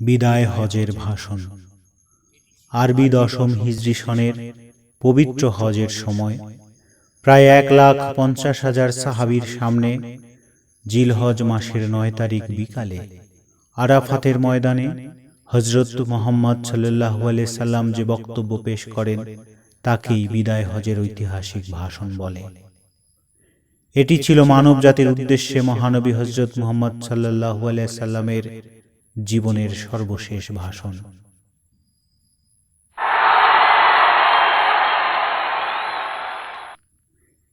বিদায় হজের ভাষণ। আরবি দশম হিজরি সনের পবিত্র হজের সময় প্রায় এক লাখ পঞ্চাশ হাজার সাহাবির সামনে জিলহজ মাসের নয় তারিখ বিকালে আরাফাতের ময়দানে হজরত মোহাম্মদ সাল্লাহ সাল্লাম যে বক্তব্য পেশ করেন, তাকেই বিদায় হজের ঐতিহাসিক ভাষণ বলে। এটি ছিল মানব জাতির উদ্দেশ্যে মহানবী হজরত মোহাম্মদ সাল্লাহ সাল্লামের জীবনের সর্বশেষ ভাষণ।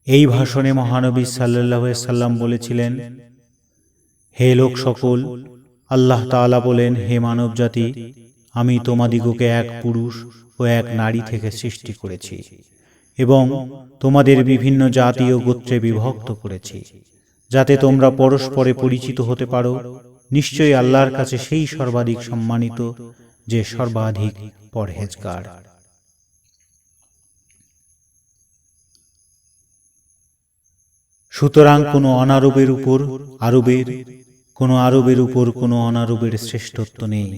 এই ভাষণে মহানবী সাল্লাহ সাল্লাম বলেছিলেন, হে লোক সকল, আল্লাহ তাআলা বলেন, হে মানব জাতি আমি তোমাদিগকে এক পুরুষ ও এক নারী থেকে সৃষ্টি করেছি এবং তোমাদের বিভিন্ন জাতি ও গোত্রে বিভক্ত করেছি, যাতে তোমরা পরস্পরে পরিচিত হতে পারো নিশ্চয়ই আল্লাহর কাছে সেই সর্বাধিক সম্মানিত যে সর্বাধিক পরহেজগার। সুতরাং কোনো অনারবের উপর আরবের, কোনো আরবের উপর কোনো অনারবের শ্রেষ্ঠত্ব নেই।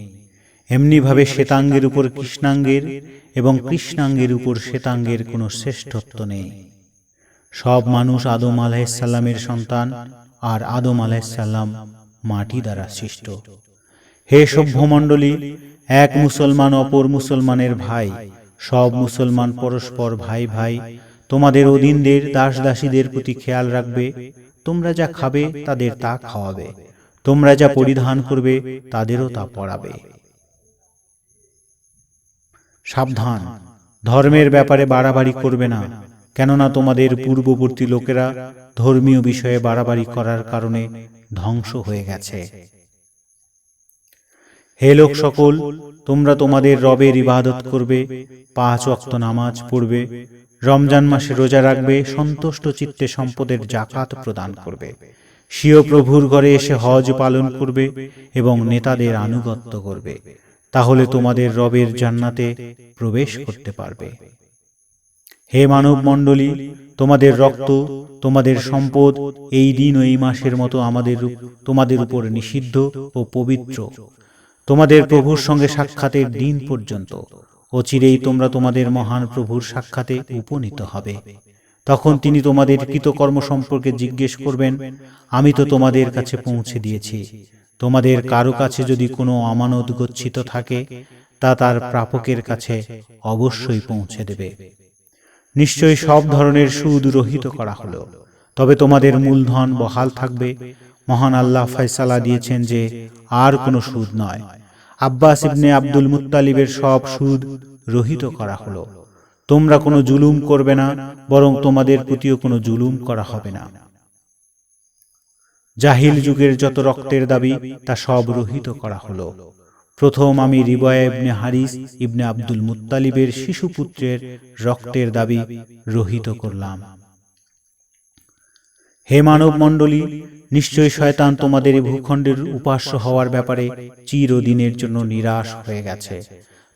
এমনিভাবে শ্বেতাঙ্গের উপর কৃষ্ণাঙ্গের এবং কৃষ্ণাঙ্গের উপর শ্বেতাঙ্গের কোনো শ্রেষ্ঠত্ব নেই। সব মানুষ আদম আলাহিসাল্লামের সন্তান, আর আদম আলাহিসাল্লাম মাটি দ্বারা সৃষ্ট। হে সভ্যমণ্ডলী, এক মুসলমান অপর মুসলমানের ভাই, সব মুসলমান পরস্পর ভাই ভাই, তোমাদের অধীনদের দাস দাসীদের প্রতি খেয়াল রাখবে, তোমরা যা খাবে তাদের তা খাওয়াবে, তোমরা যা পরিধান করবে তাদেরও তা পড়াবে। সাবধান, ধর্মের ব্যাপারে বাড়াবাড়ি করবে না। কেননা তোমাদের পূর্ববর্তী লোকেরা ধর্মীয় বিষয়ে বাড়াবাড়ি করার কারণে ধ্বংস হয়ে গেছে। হে লোক সকল, তোমরা তোমাদের রবের ইবাদত করবে, পাঁচ অক্ত নামাজ পড়বে, রমজান মাসে রোজা রাখবে, সন্তুষ্ট চিত্তে সম্পদের জাকাত প্রদান করবে। স্বীয় প্রভুর ঘরে এসে হজ পালন করবে এবং নেতাদের আনুগত্য করবে। তাহলে তোমাদের রবের জান্নাতে প্রবেশ করতে পারবে। হে মানব মণ্ডলী তোমাদের রক্ত, তোমাদের সম্পদ এই দিন ও এই মাসের মতো আমাদের তোমাদের উপর নিষিদ্ধ ও পবিত্র। তোমাদের প্রভুর সঙ্গে সাক্ষাতের দিন পর্যন্ত, অচিরেই তোমরা তোমাদের মহান প্রভুর সাক্ষাতে উপনীত হবে। তখন তিনি তোমাদের কৃতকর্ম সম্পর্কে জিজ্ঞেস করবেন, আমি তো তোমাদের কাছে পৌঁছে দিয়েছি। তোমাদের কারও কাছে যদি কোনো আমানত গচ্ছিত থাকে, তা তার প্রাপকের কাছে অবশ্যই পৌঁছে দেবে। নিশ্চয়ই সব ধরনের সুদ রহিত করা হলো। তবে তোমাদের মূলধন বহাল থাকবে। মহান আল্লাহ ফয়সালা দিয়েছেন যে আর কোনো সুদ নয়। আব্বাস ইবনে আব্দুল মুত্তালিবের সব সুদ রহিত করা হলো। তোমরা কোনো জুলুম করবে না, বরং তোমাদের প্রতিও কোনো জুলুম করা হবে না। জাহিল যুগের যত রক্তের দাবি, তা সব রহিত করা হলো। প্রথম আমি রিবয়া ইবনে হারিস ইবনে আব্দুল মুত্তালিবের শিশুপুত্রের রক্তের দাবি রহিত করলাম। হে মানব মণ্ডলী নিশ্চয় শয়তান তোমাদের এই ভূখণ্ডের উপাস্য হওয়ার ব্যাপারে চিরদিনের জন্য নিরাশ হয়ে গেছে।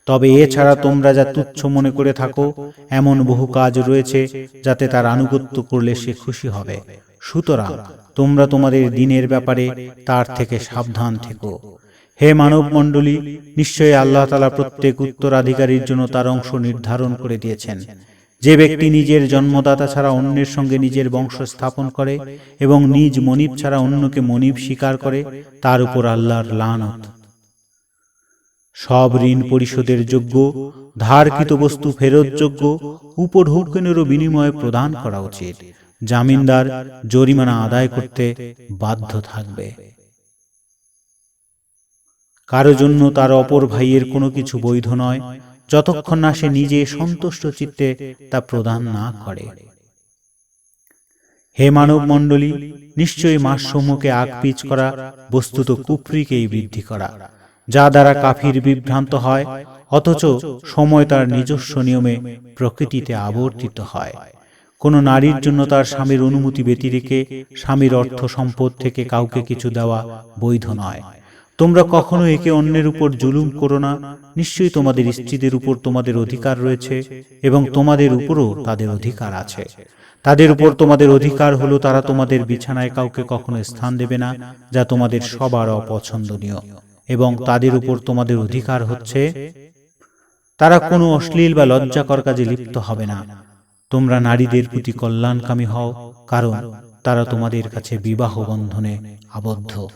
তবে এছাড়া তোমরা যা তুচ্ছ মনে করে থাকো, এমন বহু কাজ রয়েছে যাতে তার আনুগত্য করলে সে খুশি হবে। সুতরাং তোমরা তোমাদের দিনের ব্যাপারে তার থেকে সাবধান থেকো। হে মানব মণ্ডলী নিশ্চয়ই আল্লাহ তালা প্রত্যেক উত্তরাধিকারীর জন্য তার অংশ নির্ধারণ করে দিয়েছেন। যে ব্যক্তি নিজের জন্মদাতা ছাড়া অন্যের সঙ্গে নিজের বংশ স্থাপন করে এবং নিজ মনিব ছাড়া অন্যকে মনিব স্বীকার করে, তার উপর আল্লাহর লানত। সব ঋণ পরিশোধের যোগ্য, ধারকৃত বস্তু ফেরত ফেরতযোগ্য উপঢৌকনেরও বিনিময়ে প্রদান করা উচিত। জামিনদার জরিমানা আদায় করতে বাধ্য থাকবে। কারও জন্য তার অপর ভাইয়ের কোনো কিছু বৈধ নয়, যতক্ষণ না সে নিজে সন্তুষ্ট চিত্তে তা প্রদান না করে। হে মানব মণ্ডলী, নিশ্চয়ই মাসসমূহকে আগ পিচ করা, বস্তুত কুফরিকেই বৃদ্ধি করা, যা দ্বারা কাফির বিভ্রান্ত হয়, অথচ সময় তার নিজস্ব নিয়মে প্রকৃতিতে আবর্তিত হয়। কোন নারীর জন্য তার স্বামীর অনুমতি ব্যতিরেকে স্বামীর অর্থ সম্পদ থেকে কাউকে কিছু দেওয়া বৈধ নয়। তোমরা কখনো একে অন্যের উপর জুলুম করো না। নিশ্চয়ই তোমাদের স্ত্রীদের উপর তোমাদের অধিকার রয়েছে এবং তোমাদের উপরও তাদের অধিকার আছে। তাদের উপর তোমাদের অধিকার হলো তারা তোমাদের বিছানায় কাউকে কখনো স্থান দেবে না যা তোমাদের সবার অপছন্দনীয়। এবং তাদের উপর তোমাদের অধিকার হচ্ছে তারা কোনো অশ্লীল বা লজ্জাকর কাজে লিপ্ত হবে না। তোমরা নারীদের প্রতি কল্যাণকামী হও কারণ তারা তোমাদের কাছে বিবাহ বন্ধনে আবদ্ধ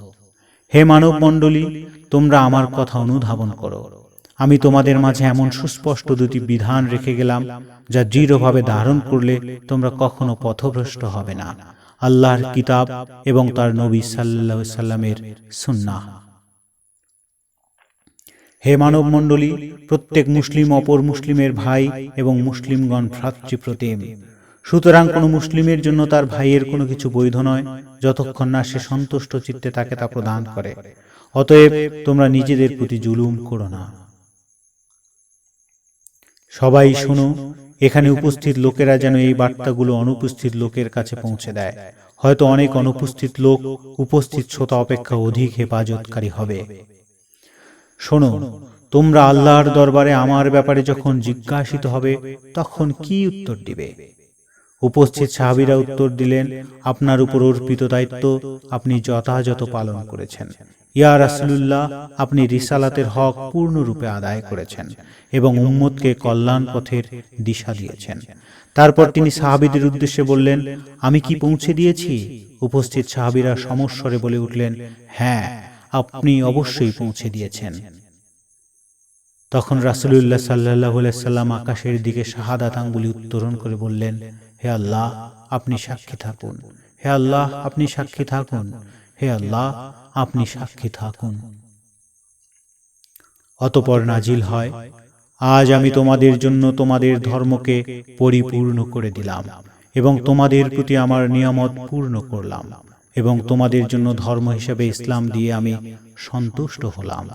হে মানব মণ্ডলী তোমরা আমার কথা অনুধাবন করো। আমি তোমাদের মাঝে এমন সুস্পষ্ট দুটি বিধান রেখে গেলাম, যা দৃঢ়ভাবে ধারণ করলে তোমরা কখনো পথভ্রষ্ট হবে না। আল্লাহর কিতাব এবং তার নবী সাল্লাহ সাল্লামের সুন্নাহ। হে মানব মণ্ডলী প্রত্যেক মুসলিম অপর মুসলিমের ভাই এবং মুসলিমগণ ভ্রাতৃপ্রতিম। সুতরাং কোনো মুসলিমের জন্য তার ভাইয়ের কোনো কিছু বৈধ নয়, যতক্ষণ না সে সন্তুষ্ট চিত্তে তাকে তা প্রদান করে। অতএব তোমরা নিজেদের প্রতি জুলুম করো না। সবাই শোনো, এখানে উপস্থিত লোকেরা যেন এই বার্তাগুলো অনুপস্থিত লোকের কাছে পৌঁছে দেয়। হয়তো অনেক অনুপস্থিত লোক, উপস্থিত শ্রোতা অপেক্ষা অধিক হেফাজতকারী হবে। শোনো, তোমরা আল্লাহর দরবারে আমার ব্যাপারে যখন জিজ্ঞাসিত হবে, তখন কি উত্তর দিবে? উপস্থিত সাহাবিরা উত্তর দিলেন আপনার উপর অর্পিত দায়িত্ব আপনি যথাযথ পালন করেছেন। ইয়া রাসূলুল্লাহ আপনি রিসালাতের হক পূর্ণরূপে আদায় করেছেন এবং উম্মতকে কল্যাণ পথের দিশা দিয়েছেন। তারপর তিনি সাহাবিদের উদ্দেশ্যে বললেন আমি কি পৌঁছে দিয়েছি? উপস্থিত সাহাবিরা সমস্বরে বলে উঠলেন হ্যাঁ আপনি অবশ্যই পৌঁছে দিয়েছেন। তখন রাসুলুল্লাহ সাল্লাহ সাল্লাম আকাশের দিকে শাহাদাত আঙ্গুলি উত্তোলন করে বললেন হে আল্লাহ, আপনি সাক্ষী থাকুন। হে আল্লাহ, আপনি সাক্ষী থাকুন। হে আল্লাহ, আপনি সাক্ষী থাকুন। অতপর নাজিল হয়, আজ আমি তোমাদের জন্য তোমাদের ধর্মকে পরিপূর্ণ করে দিলাম এবং তোমাদের প্রতি আমার নিয়ামত পূর্ণ করলাম এবং তোমাদের জন্য ধর্ম হিসেবে ইসলাম দিয়ে আমি সন্তুষ্ট হলাম।